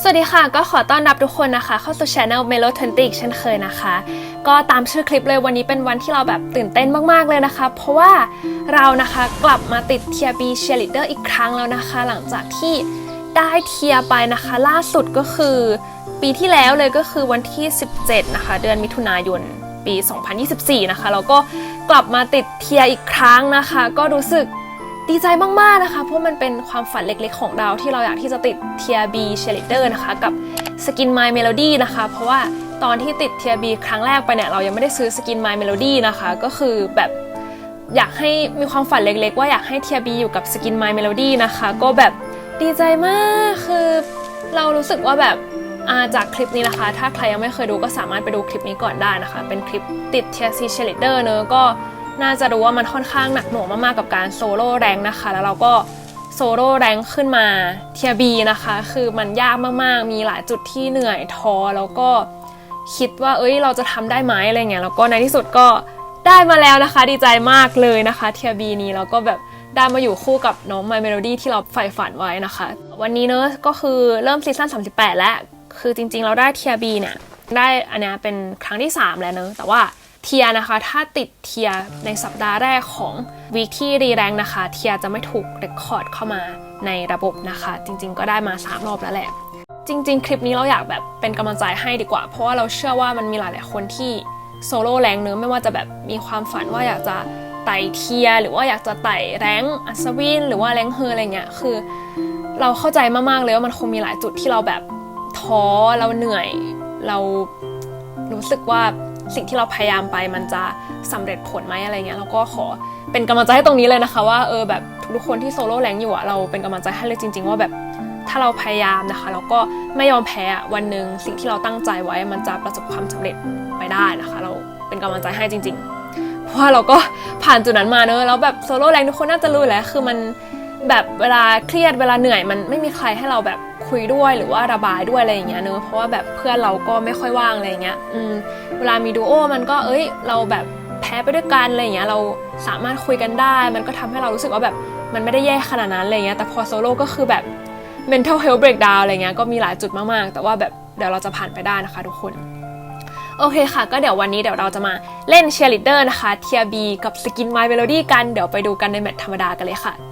สวัสดีค่ะ ก็ขอต้อนรับทุกคนนะคะ เข้าสู่ช anel Melo 20อีกเช่นเคยนะคะ ก็ตามชื่อคลิปเลยวันนี้เป็นวันที่เราแบบตื่นเต้นมากๆเลยนะคะ เพราะว่าเรานะคะกลับมาติดเทียบีเชียร์ลีดเดอร์อีกครั้งแล้วนะคะ หลังจากที่ได้เทียไปนะคะ ล่าสุดก็คือปีที่แล้วเลยก็คือวันที่ 17 นะคะ เดือนมิถุนายนปี 2024 นะคะแล้วก็กลับมาติดเทียอีกครั้งนะคะ ก็รู้สึก ดีใจมาก ๆ นะคะ เพราะมันเป็นความฝันเล็ก ๆ ของเราที่เราอยากที่จะติด Tier B Cheerleader นะคะ กับ Skin My Melody นะคะ เพราะว่าตอนที่ติด Tier B ครั้งแรกไปเนี่ย เรายังไม่ได้ซื้อ Skin My Melody นะคะ ก็คือแบบอยากให้มีความฝันเล็ก ๆ ว่าอยากให้ Tier B อยู่กับ Skin My Melody นะคะ ก็แบบดีใจมากคือเรารู้สึกว่าแบบอาจากคลิปนี้นะคะ ถ้าใครยังไม่เคยดูก็สามารถไปดูคลิปนี้ก่อนได้นะคะ เป็นคลิปติด Tier C Cheerleader เนอะก็ น่าจะรู้ว่ามันค่อนข้างหนักหน่วงมาก ๆ กับการโซโล่แรงนะคะ แล้วเราก็โซโล่แรงขึ้นมาเทียบีนะคะ คือมันยากมาก ๆ มีหลายจุดที่เหนื่อยท้อแล้วก็คิดว่าเอ้ยเราจะทำได้ไหมอะไรเงี้ยแล้วก็ในที่สุดก็ได้มาแล้วนะคะ ดีใจมากเลยนะคะเทียบีนี้แล้วก็แบบได้มาอยู่คู่กับน้อง My Melody ที่เราใฝ่ฝันไว้นะคะ วันนี้เนอะก็คือเริ่มซีซั่น38 แล้ว คือจริงๆ เราได้เทียบีเนี่ย ได้อันนี้เป็นครั้งที่ 3 แล้วเนอะแต่ว่า เทียนะคะ ถ้าติดเทียในสัปดาห์แรกของวีคที่รีแรงนะคะ เทียจะไม่ถูกเรคคอร์ดเข้ามาในระบบนะคะ จริง ๆ ก็ได้มา 3 รอบแล้วแหละ จริง ๆ คลิปนี้เราอยากแบบเป็นกำลังใจให้ดีกว่า เพราะว่าเราเชื่อว่ามันมีหลายๆคนที่โซโล่แรงเนื้อไม่ว่าจะแบบมีความฝันว่าอยากจะไต่เทียหรือว่าอยากจะไต่แรงอัศวินหรือว่าแรงเฮออะไรเงี้ยคือ เราเข้าใจมากๆเลยว่ามันคงมีหลายจุดที่เราแบบท้อเราเหนื่อย เรารู้สึกว่า สิ่งที่เราพยายามไปมันจะสำเร็จผลไหมอะไรเงี้ยเราก็ขอเป็นกำลังใจให้ตรงนี้เลยนะคะ ว่าเออแบบทุกคนที่โซโล่แรงอยู่อะเราเป็นกำลังใจให้เลยจริง ๆ ว่าแบบถ้าเราพยายามนะคะแล้วก็ไม่ยอมแพ้อะวันหนึ่งสิ่งที่เราตั้งใจไว้มันจะประสบความสำเร็จไปได้นะคะ เราเป็นกำลังใจให้จริง ๆ เพราะว่าเราก็ผ่านจุดนั้นมาเนอะแล้วแบบโซโล่แรงทุกคนน่าจะรู้แหล้วคือมันแบบเวลาเครียดเวลาเหนื่อยมันไม่มีใครให้เราแบบ คุยด้วยหรือว่าระบายด้วยอะไรอย่างเงี้ยเนอะเพราะว่าแบบเพื่อนเราก็ไม่ค่อยว่างอะไรอย่างเงี้ยอืมเวลามีดูโอมันก็เอ้ย เราแบบแพ้ไปด้วยกันอะไรอย่างเงี้ยเราสามารถคุยกันได้ มันก็ทำให้เรารู้สึกว่าแบบมันไม่ได้แย่ขนาดนั้นอะไรเงี้ยแต่พอโซโล่ก็คือแบบ mental health breakdown อะไรเงี้ยก็มีหลายจุดมากๆ แต่ว่าแบบเดี๋ยวเราจะผ่านไปได้นะคะทุกคนโอเคค่ะ ก็เดี๋ยววันนี้เดี๋ยวเราจะมาเล่นเชียร์ลีดเดอร์นะคะเทียบีกับสกินไมเ m โลดี้กัน เดี๋ยวไปดูกันในแมตช์ธรรมดากันเลยค่ะ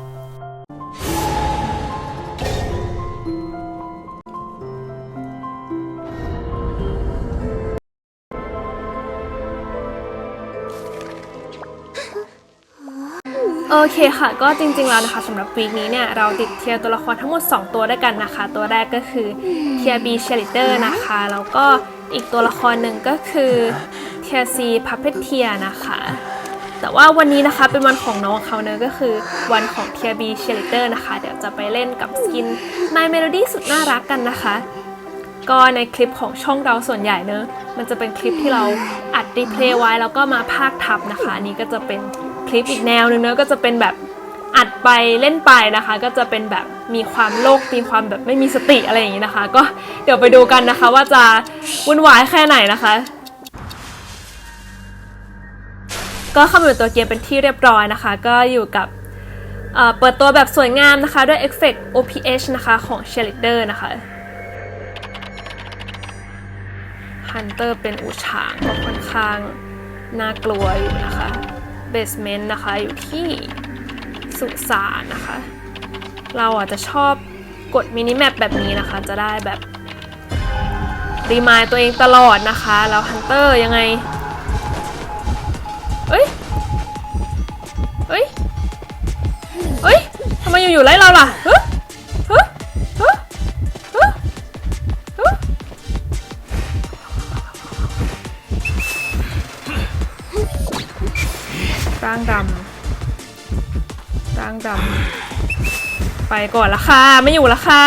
โอเคค่ะ ก็จริงๆแล้วนะคะสำหรับวีคนี้เนี่ยเราติดเทียร์ตัวละครทั้งหมด 2 ตัวด้วยกันนะคะ ตัวแรกก็คือเทียบีเชลิเดอร์นะคะ แล้วก็อีกตัวละครหนึ่งก็คือเทียซีพัพเพเทียนะคะ แต่ว่าวันนี้นะคะเป็นวันของน้องเขาเนอะก็คือวันของเทียบีเชลิเดอร์นะคะ เดี๋ยวจะไปเล่นกับสกิน My Melody สุดน่ารักกันนะคะ ก็ในคลิปของช่องเราส่วนใหญ่เนอะมันจะเป็นคลิปที่เราอัดรีเพลย์ไว้แล้วก็มาพากทับนะคะอันนี้ก็จะเป็นคลิปอีกแนวหนึงเนอะก็จะเป็นแบบอัดไปเล่นไปนะคะ ก็จะเป็นแบบมีความโลกมีความแบบไม่มีสติอะไรอย่างนี้นะคะ ก็เดี๋ยวไปดูกันนะคะว่าจะวุ่นวายแค่ไหนนะคะ ก็เข้ามาอยู่ตัวเกมเป็นที่เรียบร้อยนะคะ ก็อยู่กับเอ่อเปิดตัวแบบสวยงามนะคะ ด้วยเอฟเฟกต์ OPH นะคะของ Cheerleader นะคะ ฮันเตอร์เป็นอูช้างก็ค่อนข้างน่ากลัวอยู่นะคะเบสเมนต์นะคะอยู่ที่สุสานนะคะ เราอาจจะชอบกดมินิแมปแบบนี้นะคะ จะได้แบบรีมายตัวเองตลอดนะคะ แล้วฮันเตอร์ยังไง เอ้ย เอ้ย เอ้ยทำไมอยู่ๆไล่เราล่ะเฮ้ยางดำร่างดำไปก่อนละค่ะ ไม่อยู่ละค่ะ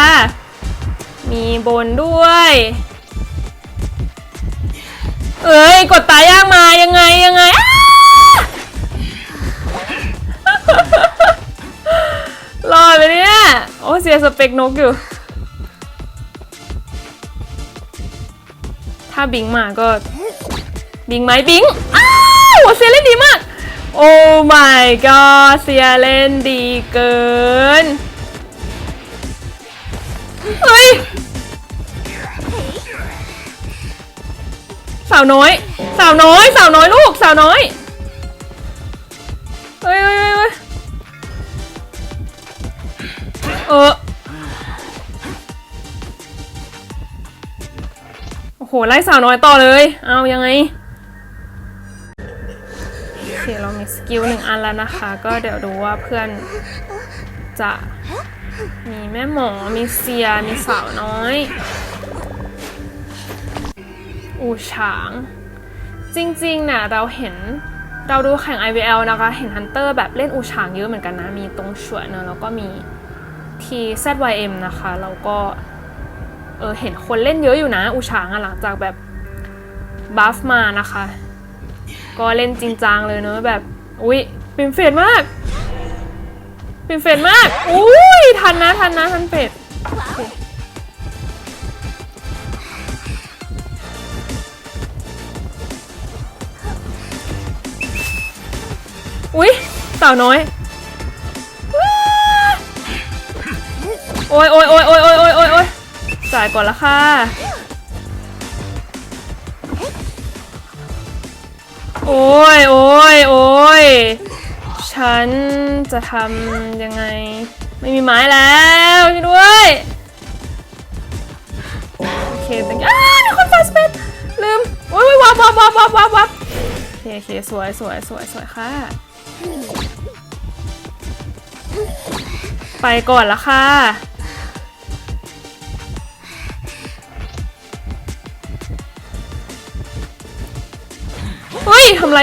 มีบนด้วย เอ้ย กดตายย่างมายังไงยังไงรอดไปเนี่ย โอ้เสียสเปกนกอยู่ ถ้าบิงมาก็ บิงไหมบิง อ้าวเสียเล่นดีมาก โอ้ไม่ก็เสียเล่นดีเกิน เฮ้ย สาวน้อย สาวน้อย สาวน้อยลูก สาวน้อย เฮ้ยเฮ้ยเฮ้ยเออโอ้โห ไล่สาวน้อยต่อเลย เอายังไง เคเรามีสกิลหนึ่งอันแล้วนะคะ ก็เดี๋ยวดูว่าเพื่อนจะมีแม่หมอ มีเซีย มีสาวน้อย อูฉาง จริงๆนี่ยเราเห็นเราดูแข่ง IVL นะคะ เห็นฮันเตอร์แบบเล่นอูฉางเยอะเหมือนกันนะ มีตรงฉวยเนอะแล้วก็มีที ZYM นะคะ แล้วก็เออเห็นคนเล่นเยอะอยู่นะ อูฉางอะหลังจากแบบบัฟมานะคะ ก็เล่นจริงจังเลยเนอะแบบอุ้ยปิ่มเฟดมาก ปิ่มเฟดมากอุ้ยทันนะทันนะทันเฟดอุ้ยเต่าน้อยโอ้ยโอ้ยโอ้ยโอ้ยโอ้ยโอ้ยโอ้ยจ่ายก่อนละค่ะ โอ้ยโอ้ยโอ้ยฉันจะทำยังไง ไม่มีไม้แล้วช่วยด้วย โอเคตั้งอ้ามีคนฟาสเปนลืมโอ้ยวับวับวับวับวับวับโอเคโอเคสวยสวยสวยสวยค่ะ ไปก่อนละค่ะ เฮ้ยทำไร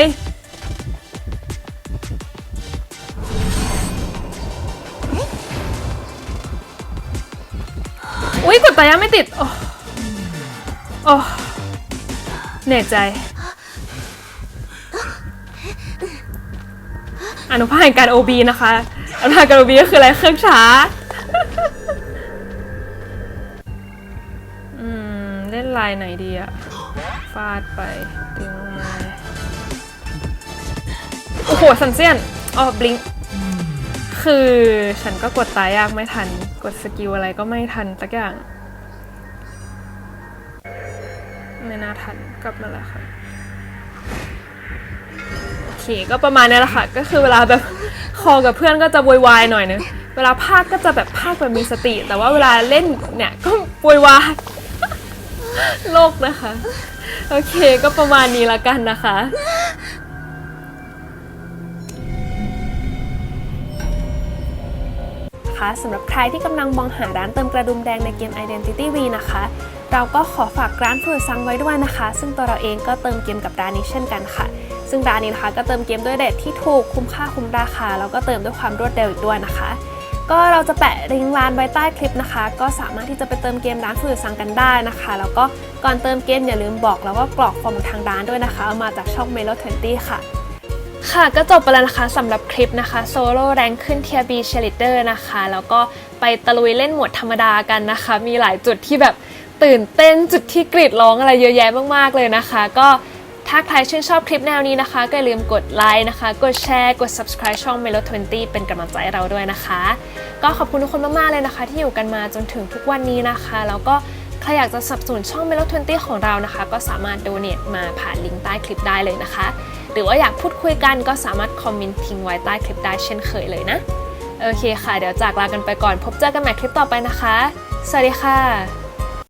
อุ้ยกดตายังไม่ติด โอ้โอ้เหนื่อยใจ อนุภาคแห่งการ OB นะคะ อนุภาคการ OB ก็คืออะไรเครื่องช้าอืมเล่นลายไหนดีอะฟาดไป โหสันเซียนอ๋อบลิงคือฉันก็กดตายยากไม่ทัน กดสกิลอะไรก็ไม่ทันสักอย่าง ไม่น่าทันกลับมาแล้วค่ะ โอเค ก็ประมาณนี้แหละค่ะ ก็คือเวลาแบบคอกับเพื่อนก็จะวยวายหน่อยนึงเวลาพากก็จะแบบพากแบบมีสติ แต่ว่าเวลาเล่นเนี่ยก็วยวายโลกนะคะ โอเค ก็ประมาณนี้ละกันนะคะ คะสำหรับใครที่กำลังมองหาร้านเติมกระดุมแดงในเกม Identity V นะคะ เราก็ขอฝากร้านฟูซังไว้ด้วยนะคะ ซึ่งตัวเราเองก็เติมเกมกับร้านนี้เช่นกันค่ะ ซึ่งร้านนี้นะคะก็เติมเกมด้วยเดทที่ถูกคุ้มค่าคุ้มราคาแล้วก็เติมด้วยความรวดเร็วอีกด้วยนะคะ ก็เราจะแปะลิงก์ร้านไว้ใต้คลิปนะคะ ก็สามารถที่จะไปเติมเกมร้านฟูซังกันได้นะคะ แล้วก็ก่อนเติมเกมอย่าลืมบอกแล้วก็กรอกฟอร์มทางร้านด้วยนะคะเอามาจากช่อง Melo 20 ค่ะ ค่ะก็จบไปแล้วนะคะสำหรับคลิปนะคะโซโล่แรงขึ้นเทียบีเชลิเดอร์นะคะ แล้วก็ไปตะลุยเล่นหมวดธรรมดากันนะคะ มีหลายจุดที่แบบตื่นเต้นจุดที่กรีดร้องอะไรเยอะแยะมากๆเลยนะคะ ก็ถ้าใครชื่นชอบคลิปแนวนี้นะคะ ก็อย่าลืมกดไลค์นะคะ กดแชร์ กด subscribe ช่อง Melo 20 เป็นกำลังใจเราด้วยนะคะ ก็ขอบคุณทุกคนมากๆเลยนะคะ ที่อยู่กันมาจนถึงทุกวันนี้นะคะ แล้วก็ใครอยากจะสนับสนุนช่อง Melo 20 ของเรานะคะ ก็สามารถ donate มาผ่านลิงก์ใต้คลิปได้เลยนะคะ หรือว่าอยากพูดคุยกันก็สามารถคอมเมนต์ทิ้งไว้ใต้คลิปได้เช่นเคยเลยนะ โอเคค่ะ เดี๋ยวจากลากันไปก่อน พบเจอกันใหม่คลิปต่อไปนะคะ สวัสดีค่ะ